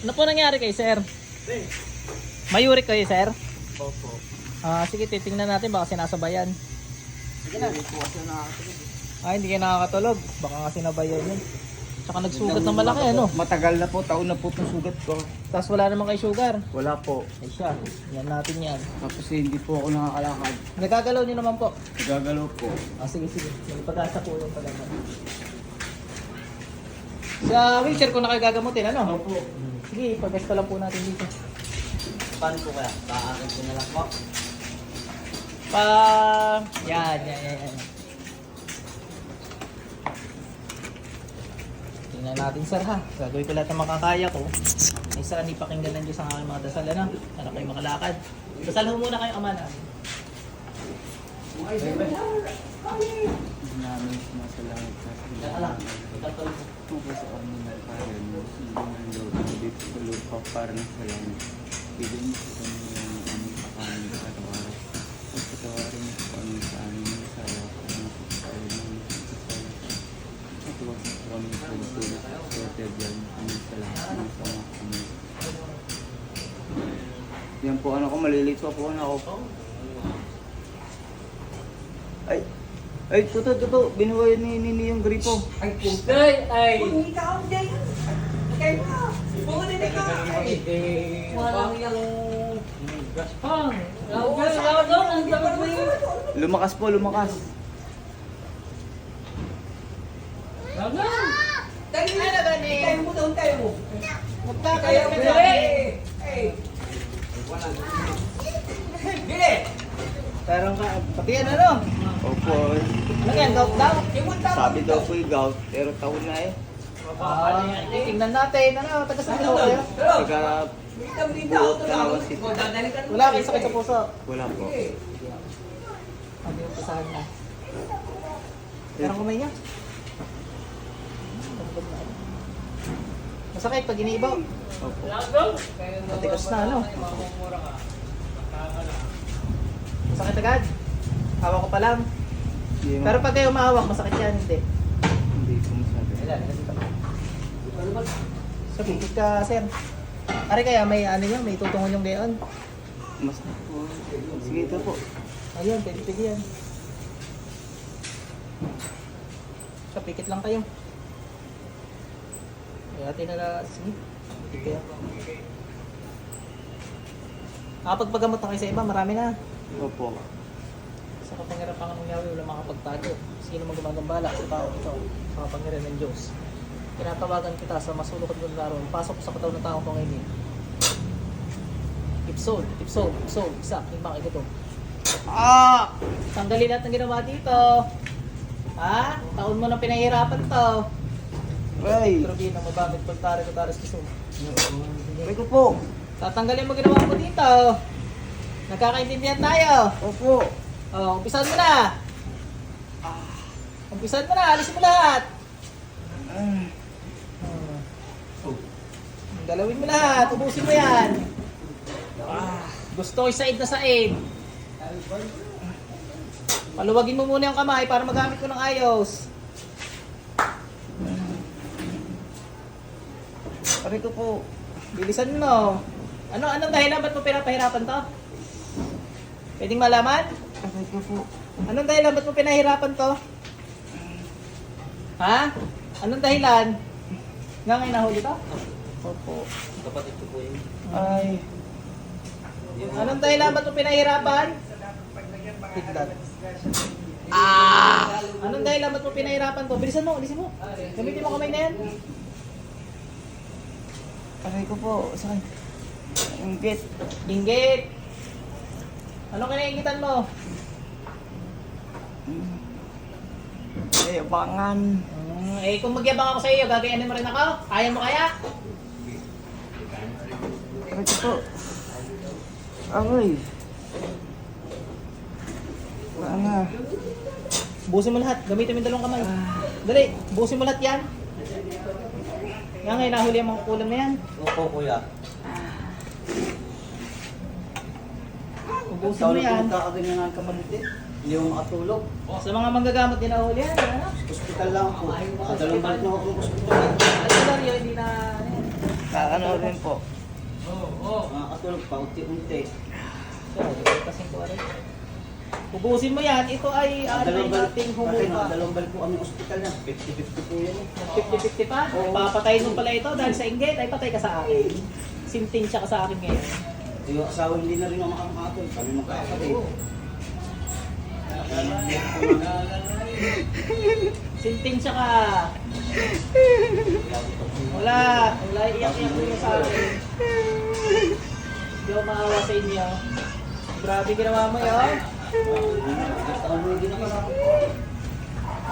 Ano po nangyari kay sir? Mayurik kayo, sir? Opo. Ah, sige, titingnan natin baka sinasabayan. Sige na. Hindi po kasi nakakatulog. Ah, hindi kayo nakakatulog. Baka nga sinabayan yun. Tsaka nagsugat ng malaki, ano? Matagal na po. Taon na po itong sugat ko. Tapos wala naman kay sugar. Wala po. Ay siya, yan natin yan. Tapos eh, hindi po ako nakakalakad. Nagagalaw niyo naman po. Gagalaw po. Ah, sige, sige. May pag-asa po yung talaga. Sa wheelchair ko na kayo gagamutin, ano? Opo. Sige, pag pa lang po natin dito. Paano po kaya? Kaakin ko na lang po. Pa... Yan, yan, yan, yan. Tingnan natin sir ha. Gagawin ko lahat ng makakaya ko. Ay saan ipakinggan ng Diyos ang aking mga dasal na. Sana kayo makalakad. Dasal ho muna kayo ama na. namin sumasalamat sa Yan alam. Itatulog ko. Tubo sa amin na parang hindi ng loob dito sa lupa para na sa langit. Bigyan mo sa kami ng aming kakanin sa araw-araw. At patawarin mo sa amin sa aming mga sala at mga pagkain namin sa kasala. At huwag sa kami sa tulad sa tebyan kami sa lahat ng sama kami. Yan po ano ko, malilito po na ako. Ay, ay, tuto, tuto, binuhay ni Nini yung gripo. Ay, puto. Ay! Ay! Hindi ka ako dyan. Okay na. Pumunta ka. Ay, Walang yung... Gaspang! Mo yun! Lumakas po, lumakas. Gaspang! Tayo Ano ba ni? Tayo mo doon, tayo mo. Magkakaya ka dyan! Ay. Bili. Parang ka... Pati yan ano? Opo, Ano yan? Gout daw? sabi daw po yung gout, pero taon na eh. Ah, tingnan natin. Ano? Taga sa Ano kayo? Taga. Buot ka naman, Dadalikan mo. Wala kayo sakit sa puso. wala po. Ano yung pasahan na? Parang kumay niya. Masakit pag iniibaw. Opo. Matigas na ano. Masakit agad. Hawak ko pa lang. Mo- Pero pag kayo mahawak, masakit yan. Hindi. Hindi po masabi. So, pipit ka, sir. Ari kaya may ano yun, may tutungon yung gayon. Mas po. Sige ito po. Ayun, pwede pwede yan. So, pikit lang kayo. Kaya atin na na, sige. Pikit kayo. Nakapagpagamot na kayo sa iba, marami na. Opo. Kapangyarihan ng Yahweh, wala makapagtago. Sino man gumagambala sa tao ito, sa kapangyarihan ng Diyos. Tinatawagan kita sa masulok at gularo. Pasok ko sa katawan ng tao ko ngayon. Ipsol, ipsol, ipsol, isa, lima, ito. Ah! Tanggalin lahat ng ginawa dito. Ha? Taon mo na pinahirapan to. Ay! Pero di na mabamit pag tari ko taris kiso. Ay ko po. Tatanggalin mo ginawa mo dito. Nagkakaintindihan tayo. Opo. Oh, umpisan mo na. Umpisan mo na, alisin mo lahat. Ah. Oh. Galawin mo lahat, ubusin mo yan. Ah, gusto ko said na said. Paluwagin mo muna yung kamay para magamit ko ng ayos. Aray ko po. Bilisan mo. Ano, anong dahilan? Ba't mo pinapahirapan to? Pwedeng malaman? Aray ko po. Anong dahilan? Ba't mo pinahirapan to? Ha? Anong dahilan? Nga ngayon nahuli to? Opo. Kapatid ko po yun. Ay. Anong dahilan? Ba't mo pinahirapan? Tignan. Ah! Anong dahilan? Ba't mo pinahirapan to? Bilisan mo, bilisan mo. Gamitin mo kamay na yan. Aray ko po. Saan? Inggit. Inggit. Anong kinaingitan mo? Ay, abangan. Hmm, eh kung magyabang ako sa iyo, gagayanin mo rin ako? Kaya mo kaya? Ko po. Aray. Wala nga. Busin mo lahat. Gamitin mo yung dalawang kamay. Dali, busin mo lahat yan. Nga ngayon, nahuli ang mga kulam na yan. Opo, kuya. Ubusin mo yan. kakaganyan ng kapatid eh. Hindi mo makatulog. Sa mga manggagamot din nahuli yan. Ano? Hospital lang po. Dalawang balik na ako sa hospital. Ano ba yun? Hindi na... Ano rin po? Makakatulog pa unti-unti. Ko kasing kuha rin. Ubusin mo yan. Ito ay ano Dalawang kasi humupa. dalawang balik po kami ospital na. 50-50 po yan eh. 50-50 pa? Papatayin mo pala ito dahil sa inggit ay patay ka sa akin. Sinting siya ka sa akin ngayon. Yung asawa hindi na rin ako makakatol. Kami magkakapatid. Oo. Sinting siya ka. Wala. Wala iyak-iyak mo sa akin. Hindi ako maawa sa inyo. Grabe ginawa mo yun. Taon mo hindi na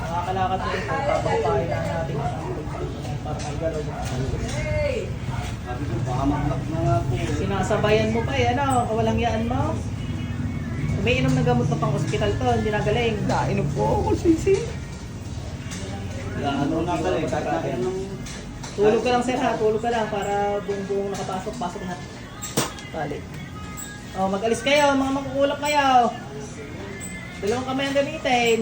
Nakakalakad ko rin. Papapahin lang natin. Para may galaw mo. Sabi ko, baka maglak na nga po. Sinasabayan mo pa eh. Ano? Walang yaan mo. Umiinom ng gamot na pang ospital to. Hindi na galing. Nainom po ako, sisi. Ano na pala eh, yan ng... Tulog ka lang sir ha, tulog ka lang para buong buong nakapasok, pasok na. Balik. Oh, mag-alis kayo, mga makukulap kayo. Dalawang kamay ang gamitin.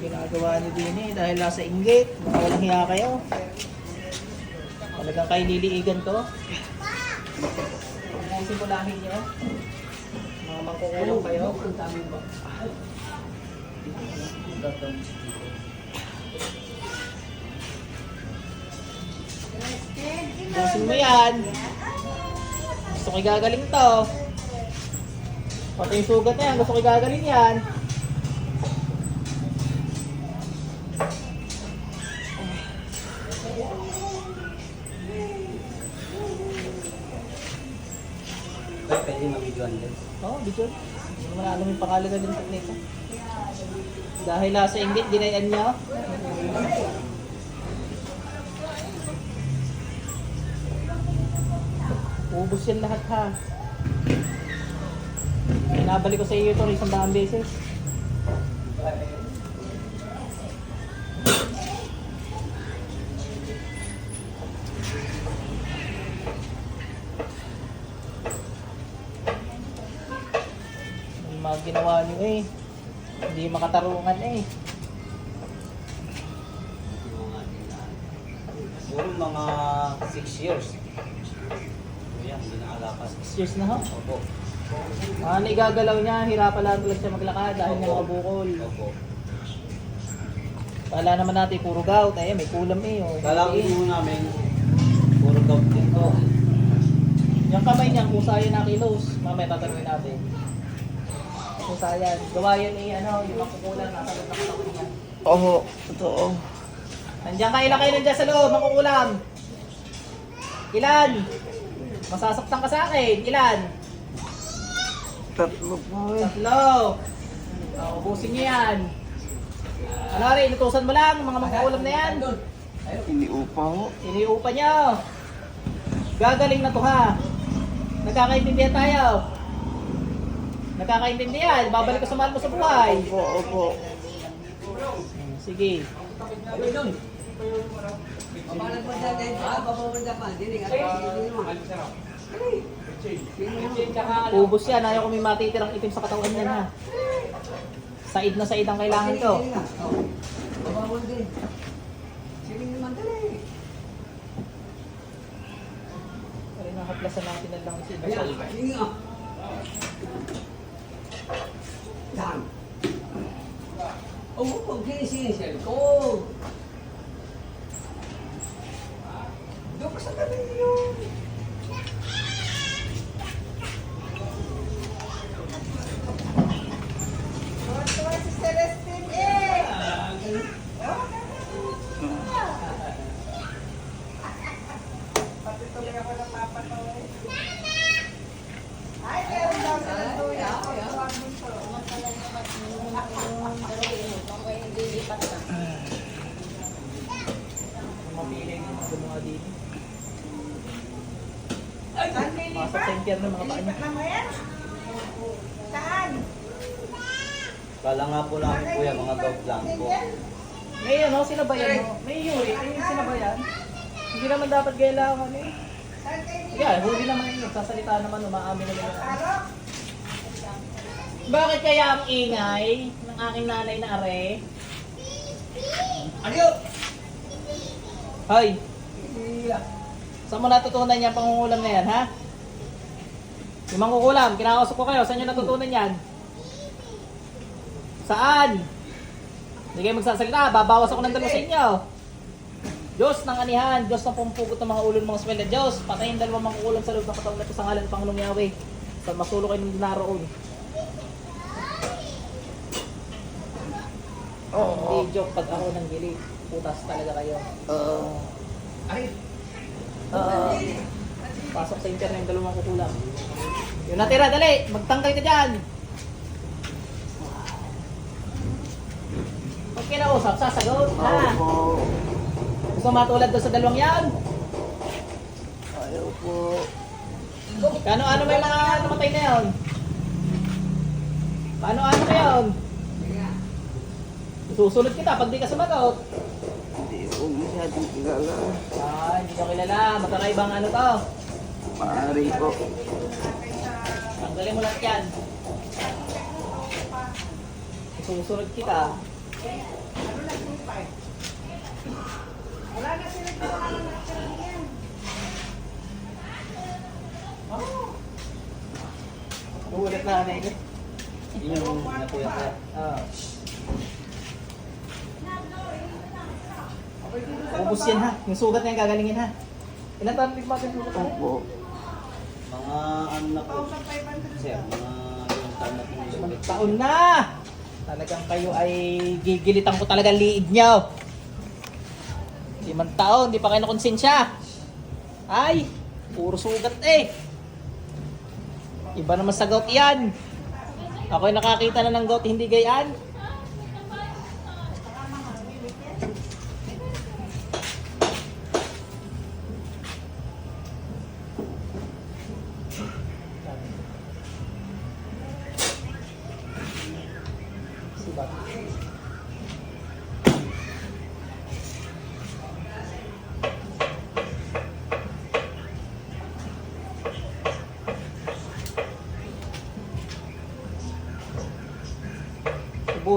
Ginagawa niyo din eh, dahil nasa inggit, walang hiya kayo. Talagang kayo liliigan ko. Kung simulahin niyo, mga mangkukulong kayo. Busin mo yan. Gusto ko gagaling to. Pati yung sugat na yan, gusto ko gagaling yan. Oh, video. Hindi naman alam yung pangalan ng teknika. Dahil nasa inggit, dinayan niya. Ubus yan lahat ha. Pinabalik ko sa iyo ito ng isang daang beses. Makatarungan eh. Siguro mga 6 years. Yan, hindi nakalakas. Six years na ho. Opo. Ano igagalaw niya, hirapan lang talaga siya maglakad dahil nga mga bukol. Opo. Kala naman natin puro gout, eh may kulam eh. Oh. Kala ko mo namin, puro gout din ko. Yung kamay niya, kung saan na kilos, mamaya tatanungin natin. Kung saan, gawa yan eh, ano, yung makukulan, nasa katawan niya. Oo, totoo. Nandiyan kayo lang kayo nandiyan sa loob, makukulam. Ilan? Masasaktan ka sa akin, ilan? Tatlo po eh. Tatlo. Oh, ubusin niyo yan. Ano rin, inutusan mo lang, mga makukulam na yan. Iniupa ho. Iniupa niyo. Gagaling na to ha. Nagkakaintindihan tayo. Nagkakaintindihan. Babalik ko sa mahal mo sa buhay. Opo, opo. Sige. Ubus yan. Ayaw ko may matitirang itim sa katawan niyan ha. Said na said ang kailangan ko. Pero nakaplasan natin na lang si Basal. Oo, pag sinisinisel ko. Doon ka sa tabi yun. Mamili ng mga gumawa din. Impyerno ng mga paa niya. Kala nga po namin kuya, mga gout lang po. May ano, sinabayan mo. May yuri, may sinabayan. Hindi naman dapat kailangan eh. Yeah, huli naman yun. Sasalita naman, umaamin naman yun. Bakit kaya ang ingay ng aking nanay na are? Ano? Hoy! Saan mo natutunan yan pangungulam na yan, ha? Yung mangkukulam, kinakausap ko kayo, saan nyo natutunan yan? Saan? Hindi kayo magsasalita, babawas ako ng dalawa sa inyo. Diyos ng anihan, Diyos ng pumpugot ng mga ulo ng mga swelda. Diyos, patayin dalawang mangkukulam sa loob ng katawan na ito sa ngalan ng Pangulong Yahweh. Sa masulo kayo ng naroon. Hindi joke pag ako ng gili. Putas talaga kayo. Ay, Oo. Pasok sa internet yung dalawang kukulam. Yung natira, dali! Magtanggal ka dyan! Pag kinausap, sasagot, ha? Gusto matulad doon sa dalawang yan? Ayaw po. Kano ano may mga namatay na yun? Paano ano na yun? Susunod kita pag di ka sumagot. Hindi po masyadong kilala. Ah, hindi ko kilala. Magkakaibang ano to. Maaari po. Tanggalin mo lahat yan. Susunod kita. Ulit na ano yun. Yung natuyat na. Ah. Ubus yan ha. Yung sugat na yan gagalingin ha. Ilan taon sugat ha? Opo. Mga ano na po, sir, mga ilang taon na po taon na! Talagang kayo ay gigilitan ko talaga liid nyo. Limang taon, di pa kayo nakonsensya. Ay, puro sugat eh. Iba naman sa gout yan. Ako'y nakakita na ng gout, hindi gayaan.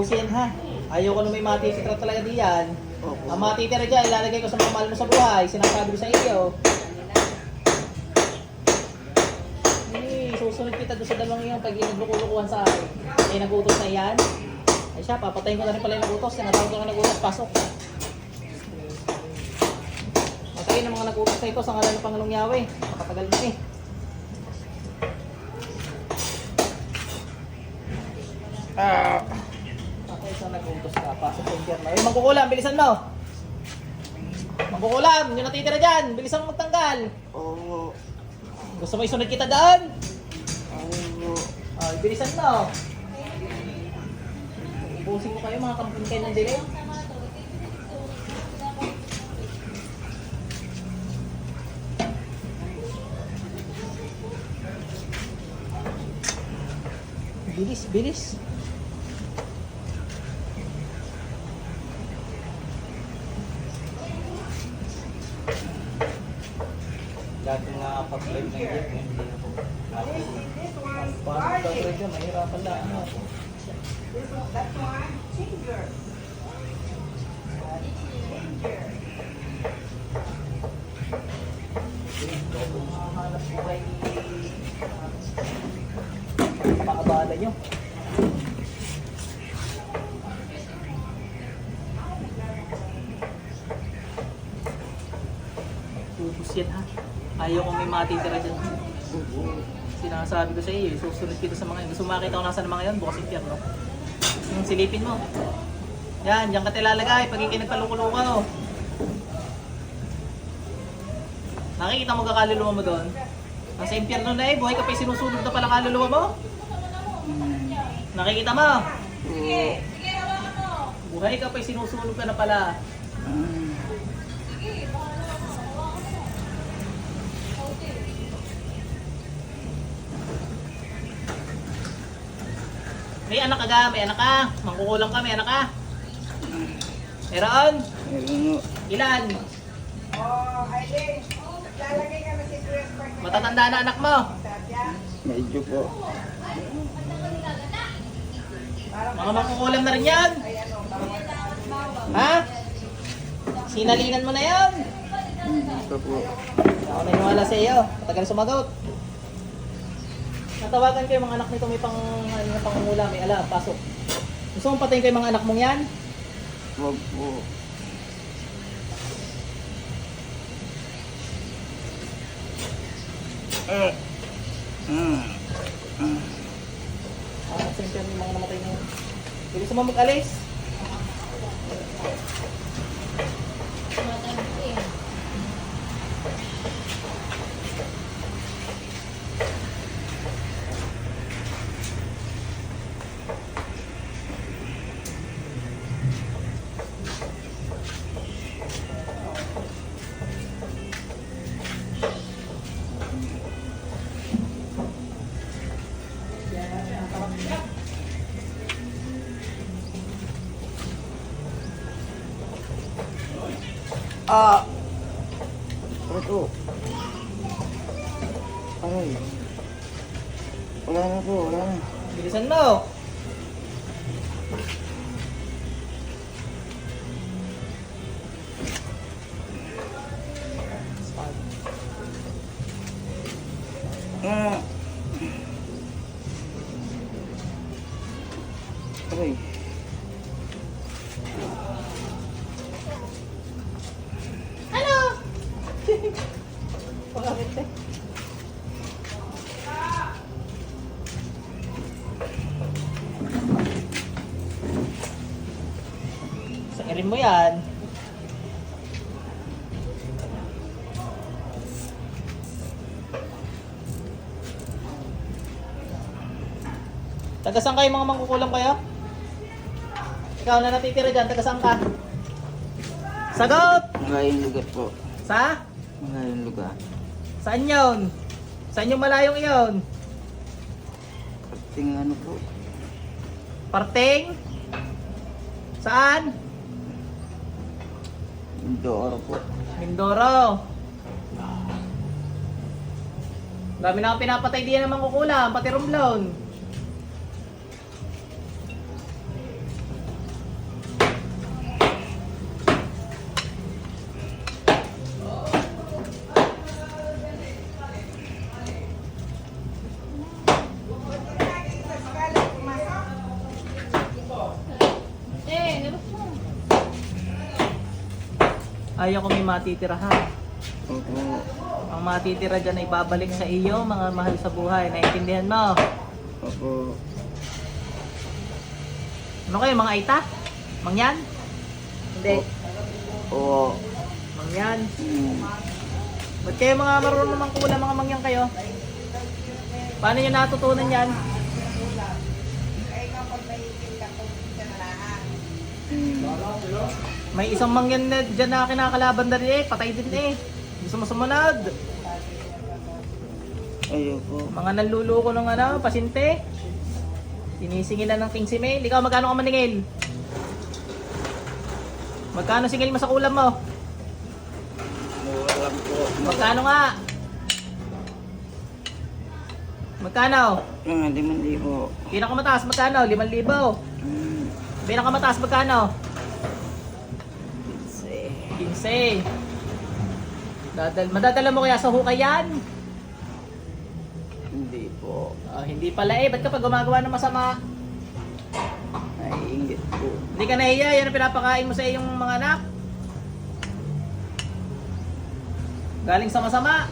Ubusin ha. Ayoko na may matitira talaga diyan. Opo. Ang matitira dyan, ilalagay ko sa mga mahal mo sa buhay. Sinasabi ko sa iyo. Eh, susunod kita doon sa dalawang iyon pag naglukulukuhan sa akin. May nagutos na yan. Ay siya, papatayin ko na rin pala yung nagutos. Tinatawag ko na nagutos, pasok. Matayin ang mga nagutos na ito sa ngalan ng Pangulong Yahweh. Makatagal na eh. Ah! Mangkukulam, bilisan mo! Mangkukulam, yung natitira dyan, bilisan mo magtanggal. Oo. Gusto mo isunod kita? Ayaw po. Ay, bilisan mo. Ubusin ko kayo mga kampun kayo ng delay. Bilis, bilis. Dati nga pag-live ng jeep, hindi na po. Paano ka dyan? Mahirapan na. Ano? Hanap ko kay Pakabala nyo. Ubus yan ha. Ayaw matitira dyan. Sinasabi ko sa iyo, susunod kita sa mga yun. Gusto mo makita ko nasa ng mga yun, bukas impyerno. Yung silipin mo. Yan, diyan ka tilalagay pag ikinagkalukuluka ko. Nakikita mo ka kaluluwa mo doon? Nasa impyerno na eh, buhay ka pa yung sinusunog na pala kaluluwa mo. Nakikita mo? Buhay ka pa yung sinusunog ka na pala. May anak ka ga? May anak ka? Mangkukulang ka? May anak ka? Meron? Meron. Ilan? Oh, Aileen. Lalagay ka na si Chris Matatanda na anak mo? Medyo po. Mga mangkukulam na rin yan. Ha? Sinalingan mo na yan. Ito po. Ako naniwala sa iyo. Matagal sumagot. Natawagan yung mga anak nito may pang, ano, na pangungula, may alam, pasok. Gusto mong patayin yung mga anak mong yan? Wag po. Ah, center yung mga namatay na yun. Gusto mo mag-alis? Ah! Ito. Ay. Wala na po, wala na. Bilisan mo. Sangirin mo yan. Taga saan kayo mga mangkukulam kayo? Ikaw na natitira dyan, taga saan ka? Sagot! Mga yung lugar po. Sa? Mga yung lugar. Saan yun? Saan yung malayong iyon? Tingnan ano po. Parting? Saan? Indoro po. Mindoro. Dami na akong pinapatay diyan ng mangkukulam, pati rumblon. Ayaw ko may matitirahan. Opo. Ang matitira dyan ay babalik sa iyo, mga mahal sa buhay. Naintindihan mo? Opo. Ano kayo, mga aita? Mangyan? Hindi. Oo. Mangyan. Hmm. Ba't kayo mga marunong mang kulang mga mangyan kayo? Paano nyo natutunan yan? May isang mangyan na dyan na kinakalaban na rin eh. Patay din eh. Gusto mo sumunod. Ayoko. Mga nanluluko ng ano, pasinte. Sinisingilan ng King si Mail. Ikaw, magkano ka maningil? Magkano singil mo sa kulam mo? Lang po. Magkano nga? Magkano? Mga limang libo. Pinakamataas magkano? 5,000. Hmm. Pinakamataas magkano? 15. Dadal madadala mo kaya sa hukay yan? Hindi po. Ah, hindi pala eh. Ba't ka pa gumagawa ng masama? Naiingit po. Hindi ka nahiya. Yan ang pinapakain mo sa iyong mga anak. Galing sa masama.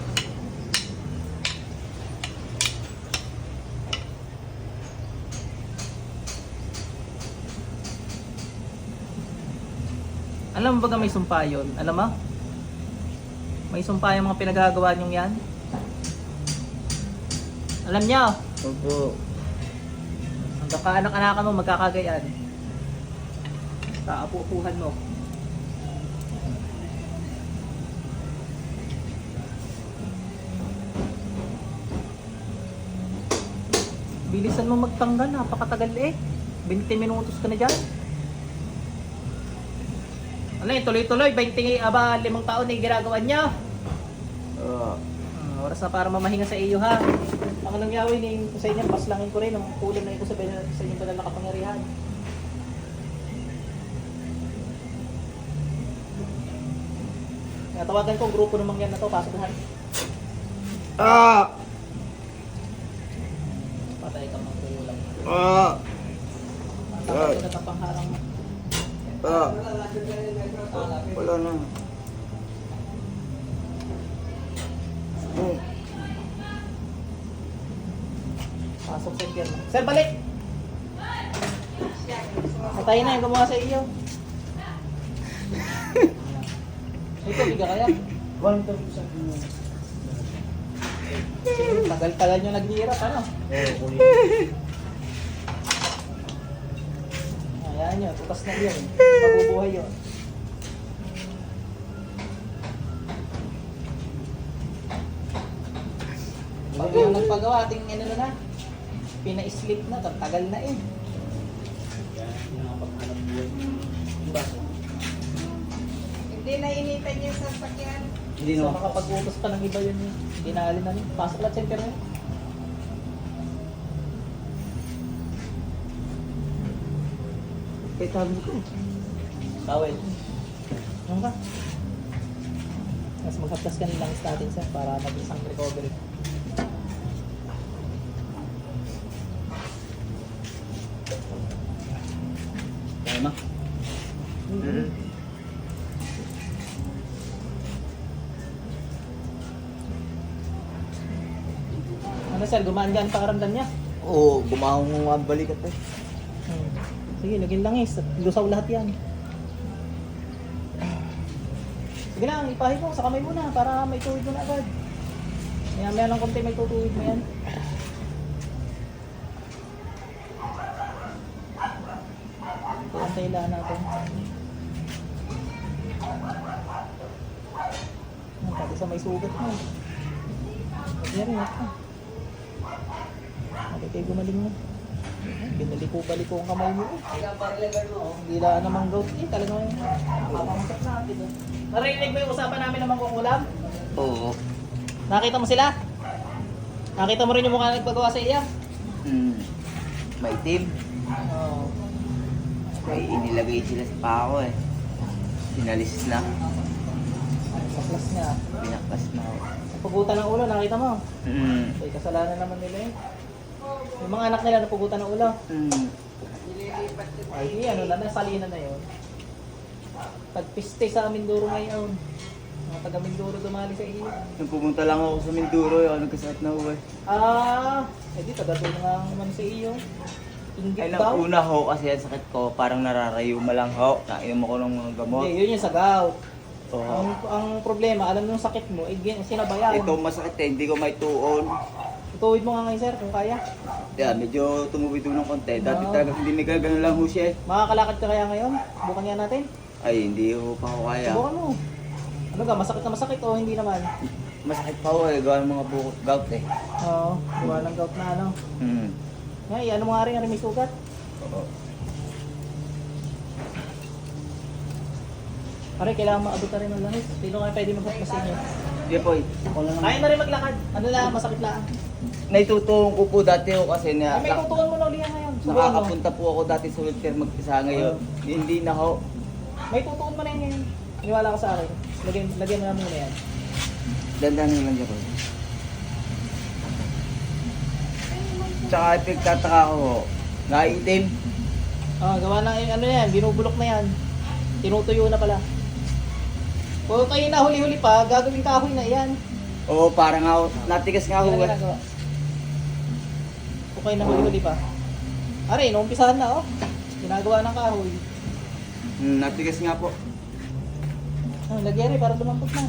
Alam mo ba may sumpa yun? Alam mo? May sumpa yung mga pinagagawa niyong yan? Alam niyo? Opo. Hanggang kaanak-anakan mo, magkakagayan. Kaapu-upuhan mo. Bilisan mo magtanggal, napakatagal eh. 20 minutos ka na dyan. Ano yun, tuloy-tuloy, 20, aba, limang taon na yung ginagawa niya. Oo. Hmm, oras Basta para mamahinga sa iyo ha. Ang anong yawi ni sa inyo, paslangin ko rin ang kulang na ito sa, sa inyong banal na kapangyarihan. Natawagan ko ang grupo ng mangyan na to, pasok lahat. Ah! Patay ka mga kulang. Ah! Patay ka na pangharang mo. Ah! Wala na. Oh. Pasok sa impyerno. Sir, balik! Patay na yung gumawa sa iyo. Ito, biga kaya. One time sa. Sige, Tagal-tagal nyo naghihirap, ano? Oo, kunin. Ayan yun, tutas na yun. Mabubuhay yun. Pag yung nagpagawa, ating ano na na, pina-sleep na, tagal na eh. Hindi na initan niya sa sakyan. Hindi no. makapag-utos pa ng iba yun eh. Hindi na alin na yun. Pasok lang center na yun. Sabi ko. Tawel. Ano ka? Mas maghaplas ka nilang natin sir para mabilis ang recovery. Kaya ma. Mm-hmm. Ano sir, gumaan-gaan pa karamdam niya? Oo, gumahong ang balikat eh. Sige, lagyan langis. at Lusaw lahat yan. Sige lang, ipahid mo sa kamay mo na para may tuwid mo na agad. Maya maya lang konti may tutuwid mo yan. Ito ang kailangan natin. Ang pati sa may sugat mo. Rin ako. Bakit kayo gumaling mo? Binaliko-baliko ang kamay mo. Hindi na namang goat eh. Talaga yung papamasok natin. eh. Narinig mo yung usapan namin ng mangkukulam? Oo. Nakita mo sila? Nakita mo rin yung mukha na nagpagawa sa iya? Mm. May team. Oo. May inilagay sila sa pako eh. Sinalis na. Baklas niya. Pinaklas na ako. Napugutan ng ulo, nakita mo? Mm. Ay, kasalanan naman nila eh. Yung mga anak nila napugutan ng ulo. Mm. Ay, ano na, nasalinan na yun. Pagpiste sa Mindoro ngayon. Mga taga Mindoro dumali sa iyo. Nung pumunta lang ako sa Minduro, ako nagkasakit na ako eh. Ah, eh di taga-tulong nga naman sa iyo. Inggit Ay, daw. una ho kasi ang sakit ko, parang nararayuma lang ho. Nainom ako ng mga gamot. Hindi, yun yung sa gout. Ang, Oo. ang problema, alam mo yung sakit mo, eh, gin- sinabayan. Ito masakit eh, hindi ko may tuon. Ituwid mo nga ngayon, sir, kung kaya. Kaya medyo tumuwid ng konti. Dati Oo. talaga hindi may gagano lang ho siya eh. Makakalakad ka kaya ngayon? Subukan nga natin. Ay, hindi ho pa ako kaya. Subukan mo. Ano ka, masakit na masakit o hindi naman? Masakit pa ho eh, gawa ng mga bukot gout eh. Oo, gawa ng gout na ano. Hmm. Ngay, ano mo nga rin, ano may sugat? Oo. Pare, kailangan maabot na rin ng langis. Sino kaya pwede maghapos sa inyo? Ako lang Kaya na rin maglakad. Ano lang, masakit lang. Naitutulong ko po dati ho kasi na, Ay, may tutukan mo na uli yan ngayon. Subukan mo. nakakapunta po ako dati sa wheelchair mag-isa ngayon. Hindi na ho. May tutukan mo na yan ngayon. Niwala ka sa akin. Lagyan, lagyan mo na muna yan. Dandanin lang dyan ko. Tsaka ipagtataka ko ho. Naitim. Ah, gawa na ano yan, binubulok na yan. Tinutuyo na pala. Kung kayo na huli-huli pa, gagawin kahoy na yan. Oo, parang nga. Natigas nga ho. Yan ang ginagawa. Kung kayo na huli-huli pa. Are, naumpisahan na oh. Ginagawa ng kahoy. Hmm, natigas nga po. Lagyan rin para lumampot na.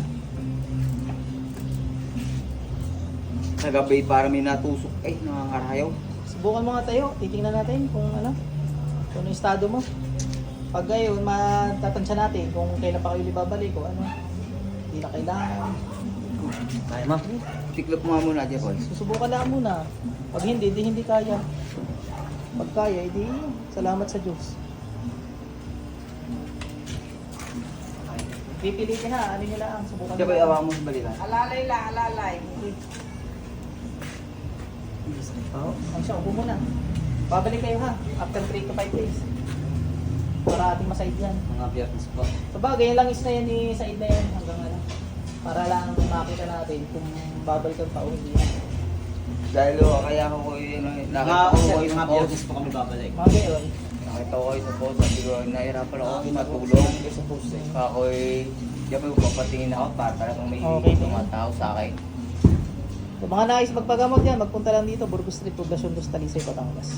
Sa gabi para may natusok. Ay, nakakarayaw. Subukan mo nga tayo, titingnan natin kung ano, kung ano yung estado mo. Pag ngayon, matatansya natin kung kailan pa kayo babalik o ano. Hindi na kailangan. Kaya ma. Tiklop mo nga muna, Jepoy. Susubukan lang muna. Pag hindi, di hindi kaya. Pag kaya, hindi. Salamat sa Diyos. Pipilitin ha, ano nyo lang, subukan lang. iawa mo sa balita. Alalay la, alalay. Ang siya, upo muna. Babalik kayo ha, after 3 to 5 days. Para ating masaid yan. Mga biyernes po. So bagay, yung langis na yan ni Said na yan hanggang ano. Para lang makita natin kung babalik ang tao hindi yan. Dahil oh, kaya ako ko yun, Mga, nakita ko sir, ko yung mga biyernes po kami babalik. Mga gayon, Nakita ko kayo sa post, sabi ko, nahirapan ako matulong. sa post eh. Ako eh, di ako papatingin ako para talagang may Okay. tumatao sa akin. Kung mga nais magpagamot yan, magpunta lang dito, Burgos Street, Poblacion Dos Talisay, Batangas.